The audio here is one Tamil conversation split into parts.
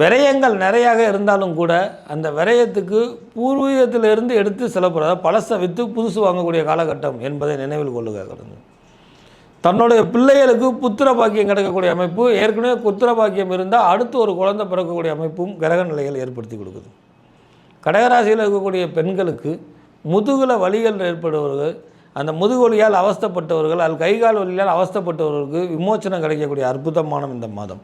விரயங்கள் நிறையாக இருந்தாலும் கூட அந்த விரயத்துக்கு பூர்வீகத்திலிருந்து எடுத்து செல்லப்படுறத பழசை விற்று புதுசு வாங்கக்கூடிய காலகட்டம் என்பதை நினைவில் கொள்ளுக தன்னுடைய பிள்ளைகளுக்கு புத்திர பாக்கியம் கிடைக்கக்கூடிய அமைப்பு ஏற்கனவே புத்திர பாக்கியம் இருந்தால் அடுத்து ஒரு குழந்தை பிறக்கக்கூடிய அமைப்பும் கிரக நிலைகள் ஏற்படுத்தி கொடுக்குது. கடகராசியில் இருக்கக்கூடிய பெண்களுக்கு முதுகில் வலிகள் ஏற்படுபவர்கள் அந்த முதுகு வலியால் அவஸ்தைப்பட்டவர்கள் அல்லது கைகால் வலியால் அவஸ்தைப்பட்டவர்களுக்கு விமோச்சனம் கிடைக்கக்கூடிய அற்புதமான இந்த மாதம்.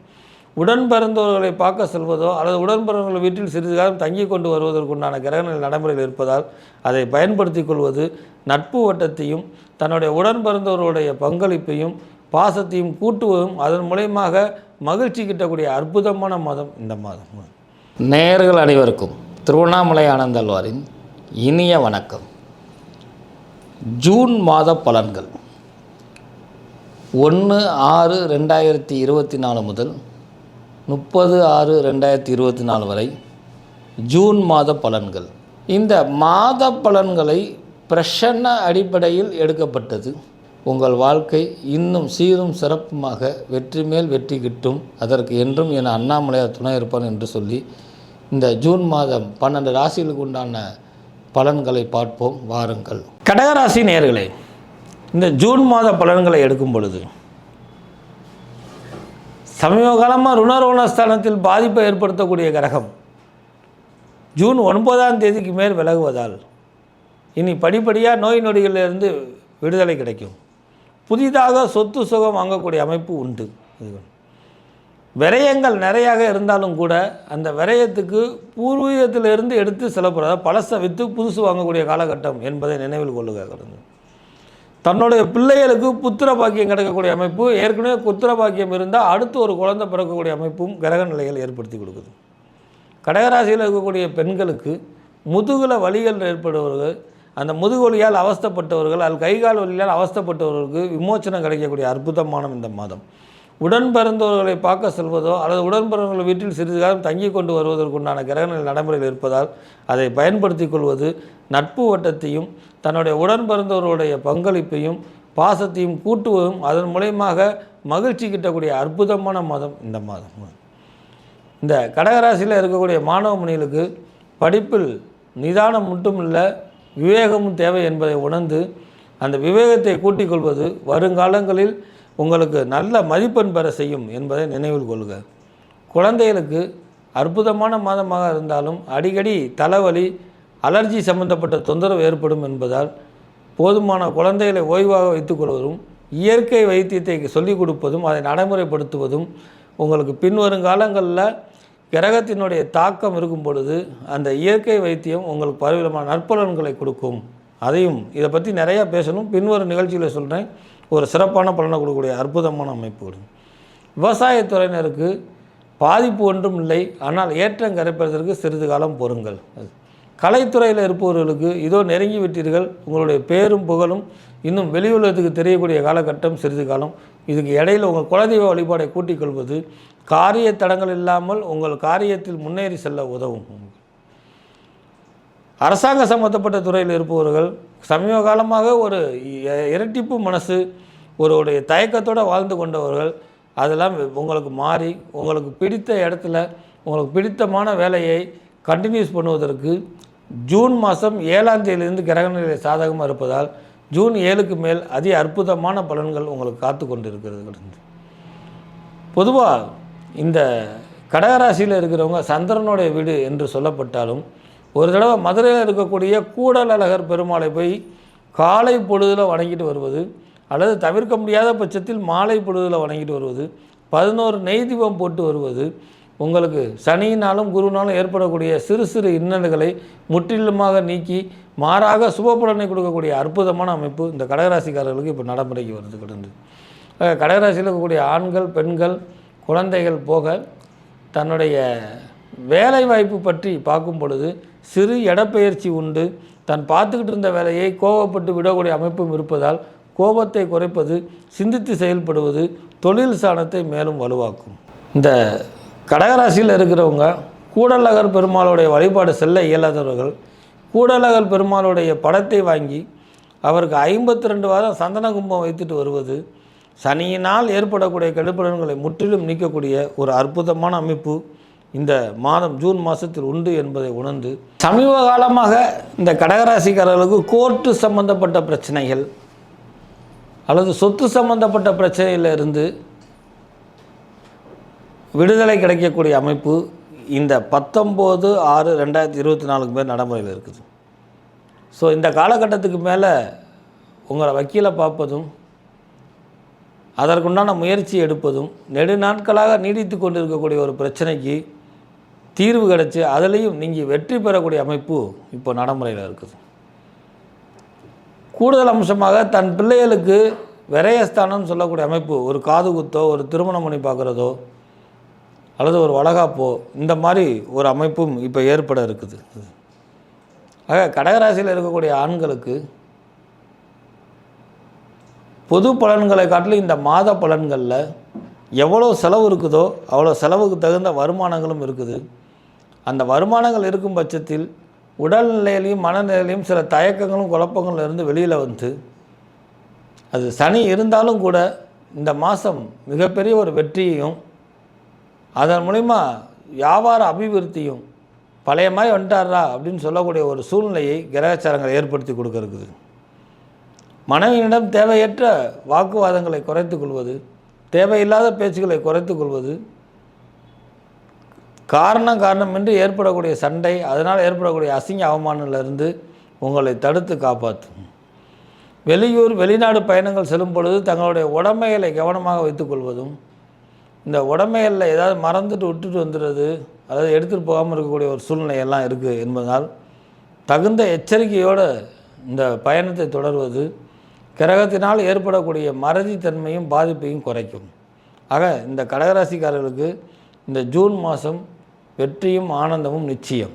உடன் பிறந்தவர்களை பார்க்க செல்வதோ அல்லது உடன் பிறந்தவர்கள் வீட்டில் சிறிது காலம் தங்கி கொண்டு வருவதற்குண்டான கிரகங்கள் நடைமுறையில் இருப்பதால் அதை பயன்படுத்திக் கொள்வது நட்பு வட்டத்தையும் தன்னுடைய உடன் பிறந்தவர்களுடைய பங்களிப்பையும் பாசத்தையும் கூட்டுவதும் அதன் மூலயமாக மகிழ்ச்சி கிட்டக்கூடிய அற்புதமான மாதம் இந்த மாதம். நேயர்கள் அனைவருக்கும் திருவண்ணாமலை ஆனந்தல்வாரின் இனிய வணக்கம். ஜூன் மாத பலன்கள். ஒன்று ஆறு ரெண்டாயிரத்தி இருபத்தி நாலு முதல் முப்பது ஆறு ரெண்டாயிரத்தி இருபத்தி நாலு வரை ஜூன் மாத பலன்கள். இந்த மாத பலன்களை பிரசன்ன அடிப்படையில் எடுக்கப்பட்டது. உங்கள் வாழ்க்கை இன்னும் சீரும் சிறப்புமாக வெற்றி மேல் வெற்றி கிட்டும். அதற்கு என்றும் என அண்ணாமலையார் துணை இருப்பான் என்று சொல்லி இந்த ஜூன் மாதம் பன்னெண்டு ராசிகளுக்கு உண்டான பலன்களை பார்ப்போம். வாருங்கள். கடகராசி நேர்களே இந்த ஜூன் மாத பலன்களை எடுக்கும் பொழுது சமீப காலமாக ருணரோணஸ்தானத்தில் பாதிப்பை ஏற்படுத்தக்கூடிய கிரகம். ஜூன் ஒன்பதாம் தேதிக்கு மேல் விலகுவதால் இனி படிப்படியாக நோய் நொடிகளிலிருந்து விடுதலை கிடைக்கும். புதிதாக சொத்து சுகம் வாங்கக்கூடிய அமைப்பு உண்டு. இது விரயங்கள் நிறையாக இருந்தாலும் கூட அந்த விரயத்துக்கு பூர்வீகத்திலிருந்து எடுத்து செல்லப்படுறத பழசை விற்று புதுசு வாங்கக்கூடிய காலகட்டம் என்பதை நினைவில் கொள்ளுக தன்னுடைய பிள்ளைகளுக்கு புத்திர பாக்கியம் கிடைக்கக்கூடிய அமைப்பு. ஏற்கனவே புத்திர பாக்கியம் இருந்தால் அடுத்து ஒரு குழந்தை பிறக்கக்கூடிய அமைப்பும் கிரக நிலைகள் ஏற்படுத்தி கொடுக்குது. கடகராசியில் இருக்கக்கூடிய பெண்களுக்கு முதுகுல வலிகள் ஏற்படுபவர்கள் அந்த முதுகு வலியால் அவஸ்தப்பட்டவர்கள் அல்லது கைகால் வலியால் அவஸ்தப்பட்டவர்களுக்கு விமோச்சனம் கிடைக்கக்கூடிய அற்புதமான இந்த மாதம். உடன் பிறந்தவர்களை பார்க்க செல்வதோ அல்லது உடன் பிறந்தவர்கள் வீட்டில் சிறிது காலம் தங்கி கொண்டு வருவதற்குண்டான கிரகங்கள் நடைமுறையில் இருப்பதால் அதை பயன்படுத்தி கொள்வது நட்பு வட்டத்தையும் தன்னுடைய உடன் பிறந்தவர்களுடைய பங்களிப்பையும் பாசத்தையும் கூட்டுவதும் அதன் மூலயமாக மகிழ்ச்சி கிட்டக்கூடிய அற்புதமான மாதம் இந்த மாதம். இந்த கடகராசியில் இருக்கக்கூடிய மாணவ மணிகளுக்கு படிப்பில் நிதானம் மட்டும் இல்லை விவேகமும் தேவை என்பதை உணர்ந்து அந்த விவேகத்தை கூட்டிக் கொள்வது வருங்காலங்களில் உங்களுக்கு நல்ல மதிப்பெண் பெற செய்யும் என்பதை நினைவில் கொள்க. குழந்தைகளுக்கு அற்புதமான மாதமாக இருந்தாலும் அடிக்கடி தலைவலி அலர்ஜி சம்பந்தப்பட்ட தொந்தரவு ஏற்படும் என்பதால் போதுமான குழந்தைகளை ஓய்வாக வைத்துக்கொள்வதும் இயற்கை வைத்தியத்தை சொல்லிக் கொடுப்பதும் அதை நடைமுறைப்படுத்துவதும் உங்களுக்கு பின்வரும் காலங்களில் கிரகத்தினுடைய தாக்கம் இருக்கும் பொழுது அந்த இயற்கை வைத்தியம் உங்களுக்கு பலவிதமான நற்பலன்களை கொடுக்கும். அதையும் இதை பற்றி நிறையா பேசணும். பின்வரும் நிகழ்ச்சியில் சொல்கிறேன் ஒரு சிறப்பான பலனை கொடுக்கக்கூடிய அற்புதமான அமைப்பு விவசாயத்துறையினருக்கு பாதிப்பு ஒன்றும் இல்லை ஆனால் ஏற்றம் கரைப்பதற்கு சிறிது காலம் பொறுங்கள். கலைத்துறையில் இருப்பவர்களுக்கு இதோ நெருங்கி விட்டீர்கள் உங்களுடைய பேரும் புகழும் இன்னும் வெளி உலகத்துக்கு தெரியக்கூடிய காலகட்டம் சிறிது காலம். இதுக்கு இடையில் உங்கள் குலதெய்வ வழிபாடை கூட்டிக் கொள்வது காரிய தடங்கள் இல்லாமல் உங்கள் காரியத்தில் முன்னேறி செல்ல உதவும். அரசாங்க சம்மந்தப்பட்ட துறையில் இருப்பவர்கள் சமீப காலமாக ஒரு இரட்டிப்பு மனசு ஒரு உடைய தயக்கத்தோடு வாழ்ந்து கொண்டவர்கள் அதெல்லாம் உங்களுக்கு மாறி உங்களுக்கு பிடித்த இடத்துல உங்களுக்கு பிடித்தமான வேலையை கண்டினியூஸ் பண்ணுவதற்கு ஜூன் மாதம் ஏழாம் தேதியிலிருந்து கிரகநிலை சாதகமாக இருப்பதால் ஜூன் ஏழுக்கு மேல் அதி அற்புதமான பலன்கள் உங்களுக்கு காத்து கொண்டு இருக்கிறது பொதுவாக இந்த கடகராசியில் இருக்கிறவங்க சந்திரனுடைய வீடு என்று சொல்லப்பட்டாலும் ஒரு தடவை மதுரையில் இருக்கக்கூடிய கூடலழகர் பெருமாளை போய் காலை பொழுதில் வணங்கிட்டு வருவது அல்லது தவிர்க்க முடியாத பட்சத்தில் மாலை பொழுதில் வணங்கிட்டு வருவது பதினோரு நெய் தீபம் போட்டு வருவது உங்களுக்கு சனியினாலும் குருவினாலும் ஏற்படக்கூடிய சிறு சிறு இன்னல்களை முற்றிலுமாக நீக்கி மாறாக சுபபலனை கொடுக்கக்கூடிய அற்புதமான அமைப்பு இந்த கடகராசிக்காரர்களுக்கு இப்போ நடைமுறைக்கு வருது கிடந்து. கடகராசியில் இருக்கக்கூடிய ஆண்கள் பெண்கள் குழந்தைகள் போக தன்னுடைய வேலை வாய்ப்பு பற்றி பார்க்கும் பொழுது சிறு இடப்பெயர்ச்சி உண்டு. தன் பார்த்துக்கிட்டு இருந்த வேலையை கோபப்பட்டு விடக்கூடிய அமைப்பும் இருப்பதால் கோபத்தை குறைப்பது சிந்தித்து செயல்படுவது தொழில் சாணத்தை மேலும் வலுவாக்கும். இந்த கடகராசியில் இருக்கிறவங்க கூடலகர் பெருமாளுடைய வழிபாடு செல்ல இயலாதவர்கள் கூடலகர் பெருமாளுடைய படத்தை வாங்கி அவருக்கு ஐம்பத்தி ரெண்டு வாரம் சந்தன கும்பம் வைத்துட்டு வருவது சனியினால் ஏற்படக்கூடிய கெடுபலன்களை முற்றிலும் நீக்கக்கூடிய ஒரு அற்புதமான அமைப்பு இந்த மாதம் ஜூன் மாதத்தில் உண்டு என்பதை உணர்ந்து சமீப காலமாக இந்த கடகராசிக்காரர்களுக்கு கோர்ட்டு சம்பந்தப்பட்ட பிரச்சனைகள் அல்லது சொத்து சம்பந்தப்பட்ட பிரச்சனையிலிருந்து விடுதலை கிடைக்கக்கூடிய அமைப்பு இந்த பத்தொம்போது ஆறு ரெண்டாயிரத்தி இருபத்தி நாலுக்கு மேல் நடைமுறையில் இருக்குது. ஸோ இந்த காலகட்டத்துக்கு மேலே உங்களை வக்கீலை பார்ப்பதும் அதற்குண்டான முயற்சி எடுப்பதும் நெடு நாட்களாக நீடித்து கொண்டிருக்கக்கூடிய ஒரு பிரச்சனைக்கு தீர்வு கிடைச்சி அதுலேயும் நீங்கள் வெற்றி பெறக்கூடிய அமைப்பு இப்போ நடைமுறையில் இருக்குது. கூடுதல் அம்சமாக தன் பிள்ளைகளுக்கு விரயஸ்தானம் சொல்லக்கூடிய அமைப்பு ஒரு காது குத்தோ ஒரு திருமணம் பண்ணி பார்க்குறதோ அல்லது ஒரு வளகாப்போ இந்த மாதிரி ஒரு அமைப்பும் இப்போ ஏற்பட இருக்குது. ஆக கடகராசியில் இருக்கக்கூடிய ஆண்களுக்கு பொது பலன்களை காட்டிலும் இந்த மாத பலன்களில் எவ்வளோ செலவு இருக்குதோ அவ்வளோ செலவுக்கு தகுந்த வருமானங்களும் இருக்குது. அந்த வருமானங்கள் இருக்கும் பட்சத்தில் உடல்நிலையிலையும் மனநிலையிலையும் சில தயக்கங்களும் குழப்பங்களும் இருந்து வெளியில் வந்து அது சனி இருந்தாலும் கூட இந்த மாதம் மிகப்பெரிய ஒரு வெற்றியையும் அதன் மூலிமா வியாபார அபிவிருத்தியும் பழைய மாதிரி வந்துட்டாரா அப்படின்னு சொல்லக்கூடிய ஒரு சூழ்நிலையை கிரகச்சாரங்கள் ஏற்படுத்தி கொடுக்க இருக்குது மனைவியிடம் தேவையற்ற வாக்குவாதங்களை குறைத்துக் கொள்வது தேவையில்லாத பேச்சுக்களை குறைத்துக் கொள்வது காரணம் காரணமின்றி ஏற்படக்கூடிய சண்டை அதனால் ஏற்படக்கூடிய அசிங்க அவமானங்களிலிருந்து உங்களை தடுத்து காப்பாற்றும். வெளியூர் வெளிநாடு பயணங்கள் செல்லும் பொழுது தங்களுடைய உடமைகளை கவனமாக வைத்துக்கொள்வதும் இந்த உடமைகளில் ஏதாவது மறந்துட்டு விட்டுட்டு வந்துடுறது அதாவது எடுத்துகிட்டு போகாமல் இருக்கக்கூடிய ஒரு சூழ்நிலையெல்லாம் இருக்குது என்பதால் தகுந்த எச்சரிக்கையோடு இந்த பயணத்தை தொடர்வது கிரகத்தினால் ஏற்படக்கூடிய மறதி தன்மையும் பாதிப்பையும் குறைக்கும். ஆக இந்த கடகராசிக்காரர்களுக்கு இந்த ஜூன் மாதம் வெற்றியும் ஆனந்தமும் நிச்சயம்.